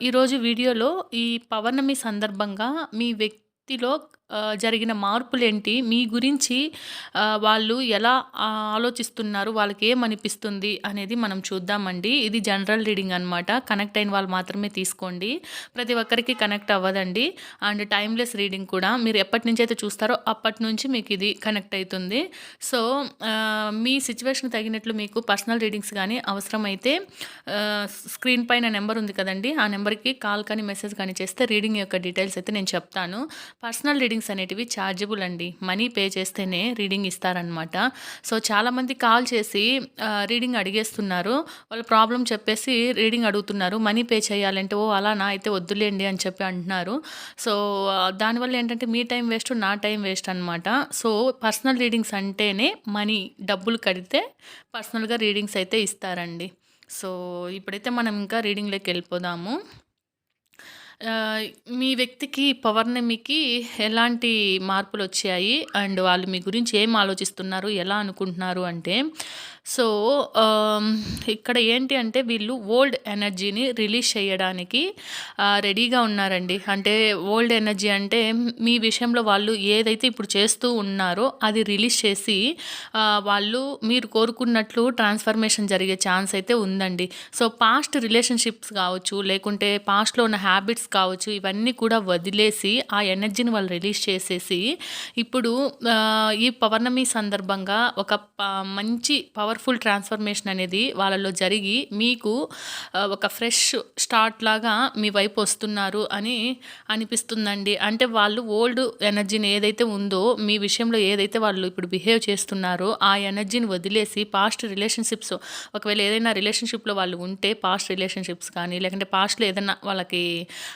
ఈరోజు వీడియోలో ఈ పౌర్ణమి సందర్భంగా మీ వ్యక్తిలో జరిగిన మార్పులేంటి? మీ గురించి వాళ్ళు ఎలా ఆలోచిస్తున్నారు? వాళ్ళకి ఏమనిపిస్తుంది అనేది మనం చూద్దామండి. ఇది జనరల్ రీడింగ్ అనమాట కనెక్ట్ అయిన వాళ్ళు మాత్రమే తీసుకోండి. ప్రతి ఒక్కరికి కనెక్ట్ అవ్వదండి. అండ్ టైమ్లెస్ రీడింగ్ కూడా. మీరు ఎప్పటి నుంచి అయితే చూస్తారో అప్పటి నుంచి మీకు ఇది కనెక్ట్ అవుతుంది. సో మీ సిచ్యువేషన్ తగినట్లు మీకు పర్సనల్ రీడింగ్స్ కానీ అవసరమైతే స్క్రీన్ పైన నెంబర్ ఉంది కదండి. ఆ నెంబర్కి కాల్ కానీ మెసేజ్ కానీ చేస్తే రీడింగ్ యొక్క డీటెయిల్స్ అయితే నేను చెప్తాను. పర్సనల్ రీడింగ్ రీడింగ్స్ అనేటివి ఛార్జబుల్ అండి. మనీ పే చేస్తేనే రీడింగ్ ఇస్తారనమాట సో చాలామంది కాల్ చేసి రీడింగ్ అడిగేస్తున్నారు. వాళ్ళ ప్రాబ్లం చెప్పేసి రీడింగ్ అడుగుతున్నారు. మనీ పే చేయాలంటే ఓ అలానా? అయితే వద్దులేండి అని చెప్పి అంటున్నారు. సో దానివల్ల ఏంటంటే మీ టైం వేస్ట్ నా టైం వేస్ట్ అనమాట సో పర్సనల్ రీడింగ్స్ అంటేనే మనీ డబ్బులు కడితే పర్సనల్గా రీడింగ్స్ అయితే ఇస్తారండి. సో ఇప్పుడైతే మనం ఇంకా రీడింగ్లోకి వెళ్ళిపోదాము. మీ వ్యక్తికి పౌర్ణమికి ఎలాంటి మార్పులు వచ్చాయి అండ్ వాళ్ళు మీ గురించి ఏం ఆలోచిస్తున్నారు? ఎలా అనుకుంటున్నారు? అంటే సో ఇక్కడ ఏంటి అంటే వీళ్ళు ఓల్డ్ ఎనర్జీని రిలీజ్ చేయడానికి రెడీగా ఉన్నారండి. అంటే ఓల్డ్ ఎనర్జీ అంటే మీ విషయంలో వాళ్ళు ఏదైతే ఇప్పుడు చేస్తూ ఉన్నారో అది రిలీజ్ చేసి వాళ్ళు మీరు కోరుకున్నట్లు ట్రాన్స్ఫర్మేషన్ జరిగే ఛాన్స్ అయితే ఉందండి. సో పాస్ట్ రిలేషన్షిప్స్ కావచ్చు లేకుంటే పాస్ట్లో ఉన్న హ్యాబిట్స్ కావచ్చు ఇవన్నీ కూడా వదిలేసి ఆ ఎనర్జీని వాళ్ళు రిలీజ్ చేసేసి ఇప్పుడు ఈ పౌర్ణమి సందర్భంగా ఒక మంచి పవర్ పవర్ఫుల్ ట్రాన్స్ఫర్మేషన్ అనేది వాళ్ళలో జరిగి మీకు ఒక ఫ్రెష్ స్టార్ట్ లాగా మీ వైపు వస్తున్నారు అని అనిపిస్తుందండి. అంటే వాళ్ళు ఓల్డ్ ఎనర్జీని ఏదైతే ఉందో మీ విషయంలో ఏదైతే వాళ్ళు ఇప్పుడు బిహేవ్ చేస్తున్నారో ఆ ఎనర్జీని వదిలేసి పాస్ట్ రిలేషన్షిప్స్ ఒకవేళ ఏదైనా రిలేషన్షిప్లో వాళ్ళు ఉంటే పాస్ట్ రిలేషన్షిప్స్ కానీ లేకుంటే పాస్ట్లో ఏదైనా వాళ్ళకి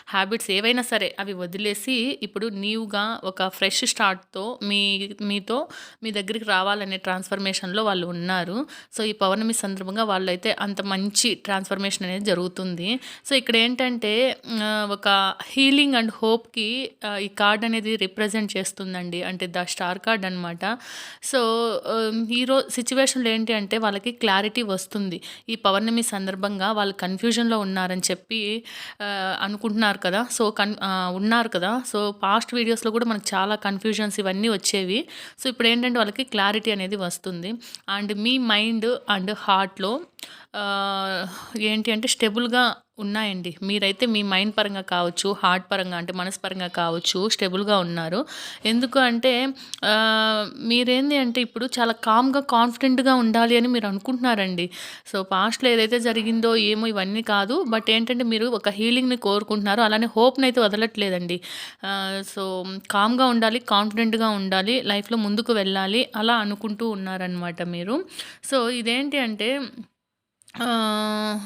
హ్యాబిట్స్ ఏవైనా సరే అవి వదిలేసి ఇప్పుడు న్యూగా ఒక ఫ్రెష్ స్టార్ట్తో మీ మీతో మీ దగ్గరికి రావాలనే ట్రాన్స్ఫర్మేషన్లో వాళ్ళు ఉన్నారు. సో ఈ పౌర్ణమి సందర్భంగా వాళ్ళైతే అంత మంచి ట్రాన్స్ఫర్మేషన్ అనేది జరుగుతుంది. సో ఇక్కడ ఏంటంటే ఒక హీలింగ్ అండ్ హోప్కి ఈ కార్డ్ అనేది రిప్రజెంట్ చేస్తుందండి. అంటే ద స్టార్ కార్డ్ అనమాట సో ఈరోజు సిచ్యువేషన్లో ఏంటి అంటే వాళ్ళకి క్లారిటీ వస్తుంది. ఈ పౌర్ణమి సందర్భంగా వాళ్ళు కన్ఫ్యూజన్లో ఉన్నారని చెప్పి అనుకుంటున్నారు కదా. సో కన్ ఉన్నారు కదా. సో పాస్ట్ వీడియోస్లో కూడా మనకు చాలా కన్ఫ్యూజన్స్ ఇవన్నీ వచ్చేవి. సో ఇప్పుడు ఏంటంటే వాళ్ళకి క్లారిటీ అనేది వస్తుంది. అండ్ మీ మైండ్ అండ్ హార్ట్లో ఏంటి అంటే స్టెబుల్గా ఉన్నాయండి. మీరైతే మీ మైండ్ పరంగా కావచ్చు హార్ట్ పరంగా అంటే మనస్పరంగా కావచ్చు స్టెబుల్గా ఉన్నారు. ఎందుకు అంటే మీరేంది అంటే ఇప్పుడు చాలా కామ్గా కాన్ఫిడెంట్గా ఉండాలి అని మీరు అనుకుంటున్నారండి. సో పాస్ట్లో ఏదైతే జరిగిందో ఏమో ఇవన్నీ కాదు. బట్ ఏంటంటే మీరు ఒక హీలింగ్ని కోరుకుంటున్నారు. అలానే హోప్ని అయితే వదలట్లేదండి. సో కామ్గా ఉండాలి కాన్ఫిడెంట్గా ఉండాలి లైఫ్లో ముందుకు వెళ్ళాలి అలా అనుకుంటూ ఉన్నారనమాట మీరు. సో ఇదేంటి అంటే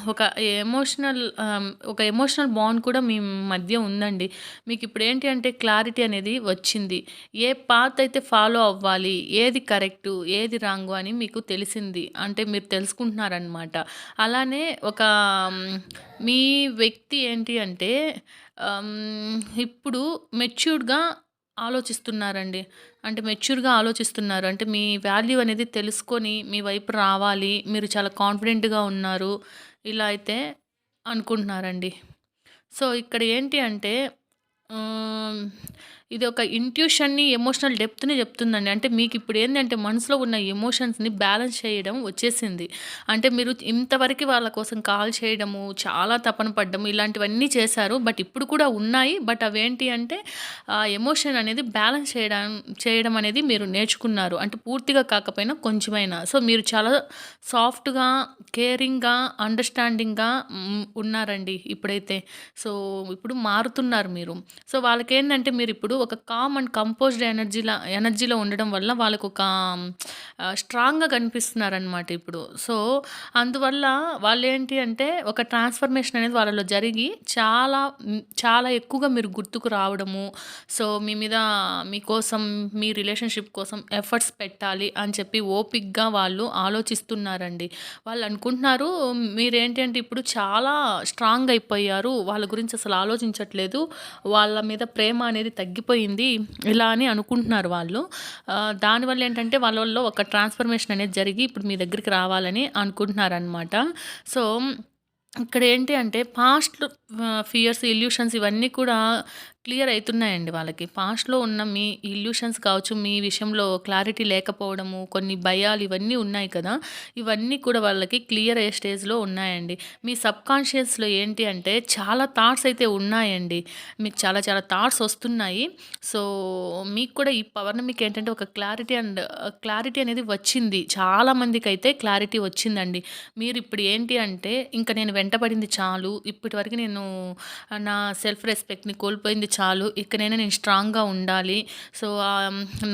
ఒక ఎమోషనల్ um, ఒక ఎమోషనల్ బాండ్ కూడా మీ మధ్య ఉందండి. మీకు ఇప్పుడు ఏంటి అంటే క్లారిటీ అనేది వచ్చింది. ఏ పాత్ అయితే ఫాలో అవ్వాలి, ఏది కరెక్టు, ఏది రాంగు అని మీకు తెలిసింది. అంటే మీరు తెలుసుకుంటున్నారనమాట. అలానే ఒక um, మీ వ్యక్తి ఏంటి అంటే um, ఇప్పుడు మెచ్యూర్డ్‌గా ఆలోచిస్తున్నారండి. అంటే మెచ్యూర్‌గా ఆలోచిస్తున్నారు. అంటే మీ వాల్యూ అనేది తెలుసుకొని మీ వైపు రావాలి. మీరు చాలా కాన్ఫిడెంట్‌గా ఉన్నారు. ఇలా అయితే అనుకుంటున్నారండి. సో, ఇక్కడ ఏంటి అంటే ఇది ఒక ఇంట్యూషన్‌ని, ఎమోషనల్ డెప్త్‌ని చెప్తుందండి. అంటే మీకు ఇప్పుడు ఏంటంటే మనసులో ఉన్న ఎమోషన్స్‌ని బ్యాలెన్స్ చేయడం వచ్చేసింది. అంటే మీరు ఇంతవరకు వాళ్ళ కోసం కాల్ చేయడము, చాలా తపన పడ్డము ఇలాంటివన్నీ చేశారు. బట్ ఇప్పుడు కూడా ఉన్నాయి. బట్ అవేంటి అంటే ఎమోషన్ అనేది బ్యాలెన్స్ చేయడం చేయడం అనేది మీరు నేర్చుకున్నారు. అంటే పూర్తిగా కాకపోయినా కొంచెమైనా. సో, మీరు చాలా సాఫ్ట్‌గా, కేరింగ్‌గా, అండర్‌స్టాండింగ్‌గా ఉన్నారండి ఇప్పుడైతే. సో, ఇప్పుడు మారుతున్నారు మీరు. సో, వాళ్ళకేందంటే మీరు ఇప్పుడు ఒక కామ్ అండ్ కంపోజ్డ్ ఎనర్జీలా ఎనర్జీలో ఉండడం వల్ల వాళ్ళకు ఒక స్ట్రాంగ్‌గా కనిపిస్తున్నారనమాట ఇప్పుడు. సో, అందువల్ల వాళ్ళేంటి అంటే ఒక ట్రాన్స్‌ఫర్మేషన్ అనేది వాళ్ళలో జరిగి చాలా చాలా ఎక్కువగా మీరు గుర్తుకు రావడము. సో, మీ మీద మీకోసం మీ రిలేషన్‌షిప్ కోసం ఎఫర్ట్స్ పెట్టాలి అని చెప్పి ఓపిక్గా వాళ్ళు ఆలోచిస్తున్నారండి. వాళ్ళు అనుకుంటున్నారు మీరేంటి అంటే ఇప్పుడు చాలా స్ట్రాంగ్ అయిపోయారు. వాళ్ళ గురించి అసలు ఆలోచించట్లేదు. వాళ్ళ మీద ప్రేమ అనేది తగ్గిపోయింది. ఇలా అని అనుకుంటున్నారు వాళ్ళు. దానివల్ల ఏంటంటే వాళ్ళల్లో ఒక ట్రాన్స్‌ఫర్మేషన్ అనేది జరిగి ఇప్పుడు మీ దగ్గరికి రావాలని అనుకుంటున్నారనమాట. సో, ఇక్కడ ఏంటి అంటే పాస్ట్‌లో ఫియర్స్, ఇల్యూషన్స్ ఇవన్నీ కూడా క్లియర్ అవుతున్నాయండి వాళ్ళకి. పాస్ట్‌లో ఉన్న మీ ఇల్యూషన్స్ కావచ్చు, మీ విషయంలో క్లారిటీ లేకపోవడము, కొన్ని భయాలు ఇవన్నీ ఉన్నాయి కదా! ఇవన్నీ కూడా వాళ్ళకి క్లియర్ అయ్యే స్టేజ్‌లో ఉన్నాయండి. మీ సబ్‌కాన్షియస్‌లో ఏంటి అంటే చాలా థాట్స్ అయితే ఉన్నాయండి. మీకు చాలా చాలా థాట్స్ వస్తున్నాయి. సో, మీకు కూడా ఈ పౌర్ణమికి ఏంటంటే ఒక క్లారిటీ అండ్ క్లారిటీ అనేది వచ్చింది. చాలా మందికైతే క్లారిటీ వచ్చిందండి. మీరు ఇప్పుడు ఏంటి అంటే ఇంకా నేను వెంటపడింది చాలు. ఇప్పటివరకు నేను నా సెల్ఫ్ రెస్పెక్ట్‌ని కోల్పోయింది చాలు. ఇకనైనా నేను స్ట్రాంగ్‌గా ఉండాలి. సో,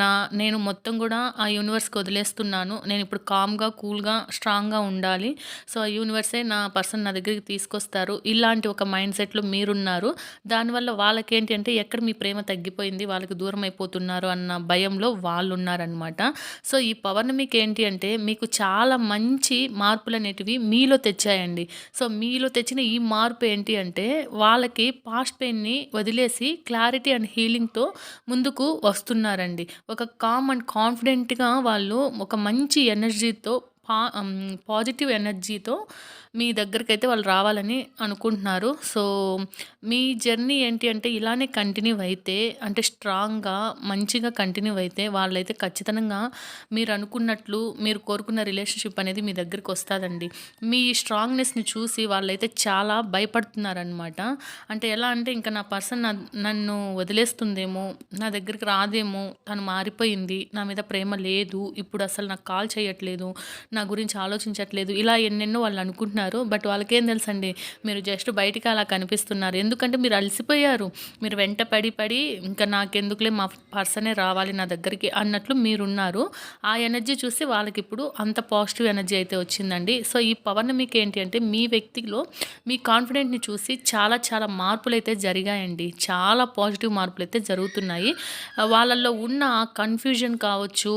నా నేను మొత్తం కూడా ఆ యూనివర్స్‌కి వదిలేస్తున్నాను. నేను ఇప్పుడు కామ్‌గా, కూల్‌గా, స్ట్రాంగ్‌గా ఉండాలి. సో, ఆ యూనివర్సే నా పర్సన్ నా దగ్గరికి తీసుకొస్తారు. ఇలాంటి ఒక మైండ్ సెట్‌లో మీరున్నారు. దానివల్ల వాళ్ళకేంటి అంటే ఎక్కడ మీ ప్రేమ తగ్గిపోయింది, వాళ్ళకి దూరం అయిపోతున్నారు అన్న భయంలో వాళ్ళు ఉన్నారనమాట సో, ఈ పౌర్ణమికి ఏంటి అంటే మీకు చాలా మంచి మార్పులు అనేటివి మీలో తెచ్చాయండి. సో, మీలో తెచ్చిన ఈ మార్పు ఏంటి అంటే వాళ్ళకి పాస్ట్ పెయిన్‌ని వదిలేసి క్లారిటీ అండ్ హీలింగ్‌తో ముందుకు వస్తున్నారండి. ఒక కామ్ అండ్ కాన్ఫిడెంట్‌గా వాళ్ళు ఒక మంచి ఎనర్జీతో పా పాజిటివ్ ఎనర్జీతో మీ దగ్గరికైతే వాళ్ళు రావాలని అనుకుంటున్నారు. సో, మీ జర్నీ ఏంటి అంటే ఇలానే కంటిన్యూ అయితే అంటే స్ట్రాంగ్‌గా, మంచిగా కంటిన్యూ అయితే వాళ్ళైతే ఖచ్చితంగా మీరు అనుకున్నట్లు మీరు కోరుకున్న రిలేషన్‌షిప్ అనేది మీ దగ్గరికి వస్తుందండి మీ స్ట్రాంగ్‌నెస్‌ని చూసి వాళ్ళైతే చాలా భయపడుతున్నారనమాట. అంటే ఎలా అంటే ఇంకా నా పర్సన్ నన్ను వదిలేస్తుందేమో, నా దగ్గరికి రాదేమో, తను మారిపోయింది, నా మీద ప్రేమ లేదు, ఇప్పుడు అసలు నాకు కాల్ చేయట్లేదు, నా గురించి ఆలోచించట్లేదు. ఇలా ఎన్నెన్నో వాళ్ళు అనుకుంటున్నారు. బట్ వాళ్ళకేం తెలుసండి మీరు జస్ట్ బయటికి అలా కనిపిస్తున్నారు. ఎందుకంటే మీరు అలసిపోయారు. మీరు వెంట పడి పడి ఇంకా నాకెందుకులే మా పర్సనే రావాలి నా దగ్గరికి అన్నట్లు మీరున్నారు. ఆ ఎనర్జీ చూసి వాళ్ళకి ఇప్పుడు అంత పాజిటివ్ ఎనర్జీ అయితే వచ్చిందండి. సో, ఈ పౌర్ణమికి ఏంటి అంటే మీ వ్యక్తిలో మీ కాన్ఫిడెంట్‌ని చూసి చాలా చాలా మార్పులు అయితే జరిగాయండి. చాలా పాజిటివ్ మార్పులు అయితే జరుగుతున్నాయి. వాళ్ళల్లో ఉన్న కన్‌ఫ్యూజన్ కావచ్చు,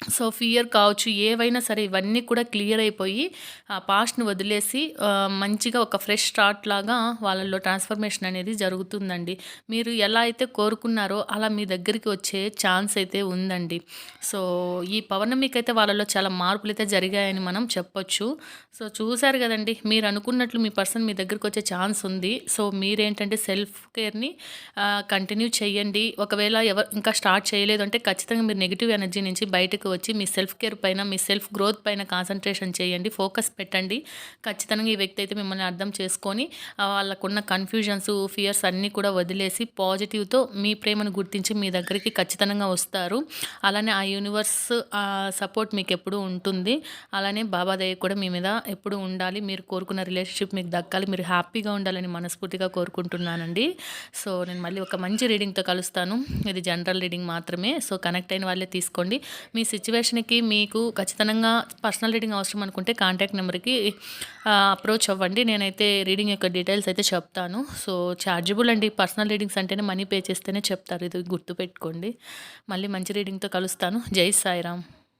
సో, ఫియర్ కావచ్చు, ఏవైనా సరే ఇవన్నీ కూడా క్లియర్ అయిపోయి ఆ పాస్ట్‌ని వదిలేసి మంచిగా ఒక ఫ్రెష్ స్టార్ట్ లాగా వాళ్ళలో ట్రాన్స్‌ఫర్మేషన్ అనేది జరుగుతుందండి. మీరు ఎలా అయితే కోరుకున్నారో అలా మీ దగ్గరికి వచ్చే ఛాన్స్ అయితే ఉందండి. సో, ఈ పౌర్ణమికైతే వాళ్ళలో చాలా మార్పులు అయితే జరిగాయని మనం చెప్పొచ్చు. సో, చూశారు కదండి మీరు అనుకున్నట్లు మీ పర్సన్ మీ దగ్గరికొచ్చే ఛాన్స్ ఉంది. సో, మీరేంటంటే సెల్ఫ్ కేర్‌ని కంటిన్యూ చేయండి. ఒకవేళ ఎవరు ఇంకా స్టార్ట్ చేయలేదు అంటే ఖచ్చితంగా మీరు నెగిటివ్ ఎనర్జీ నుంచి బయటకు వచ్చి మీ సెల్ఫ్ కేర్ పైన, మీ సెల్ఫ్ గ్రోత్ పైన కాన్సన్ట్రేషన్ చేయండి. ఫోకస్ పెట్టండి. ఖచ్చితంగా ఈ వ్యక్తి అయితే మిమ్మల్ని అర్థం చేసుకొని వాళ్ళకున్న కన్‌ఫ్యూజన్స్, ఫియర్స్ అన్నీ కూడా వదిలేసి పాజిటివ్‌తో మీ ప్రేమను గుర్తించి మీ దగ్గరికి ఖచ్చితంగా వస్తారు. అలానే ఆ యూనివర్స్ సపోర్ట్ మీకు ఎప్పుడూ ఉంటుంది. అలానే బాబా దయ కూడా మీ మీద ఎప్పుడూ ఉండాలి. మీరు కోరుకున్న రిలేషన్‌షిప్ మీకు దక్కాలి. మీరు హ్యాపీగా ఉండాలని మనస్ఫూర్తిగా కోరుకుంటున్నానండి. సో, నేను మళ్ళీ ఒక మంచి రీడింగ్‌తో కలుస్తాను. ఇది జనరల్ రీడింగ్ మాత్రమే. సో, కనెక్ట్ అయిన వాళ్ళే తీసుకోండి. మీ సిచ్యువేషన్కి మీకు ఖచ్చితంగా పర్సనల్ రీడింగ్ అవసరం అనుకుంటే కాంటాక్ట్ నెంబర్‌కి అప్రోచ్ అవ్వండి. నేనైతే రీడింగ్ యొక్క డీటెయిల్స్ అయితే చెప్తాను. సో, చార్జబుల్ అండి. పర్సనల్ రీడింగ్స్ అంటేనే మనీ పే చేస్తేనే చెప్తారు. ఇది గుర్తుపెట్టుకోండి. మళ్ళీ మంచి రీడింగ్‌తో కలుస్తాను. జై సాయిరామ్.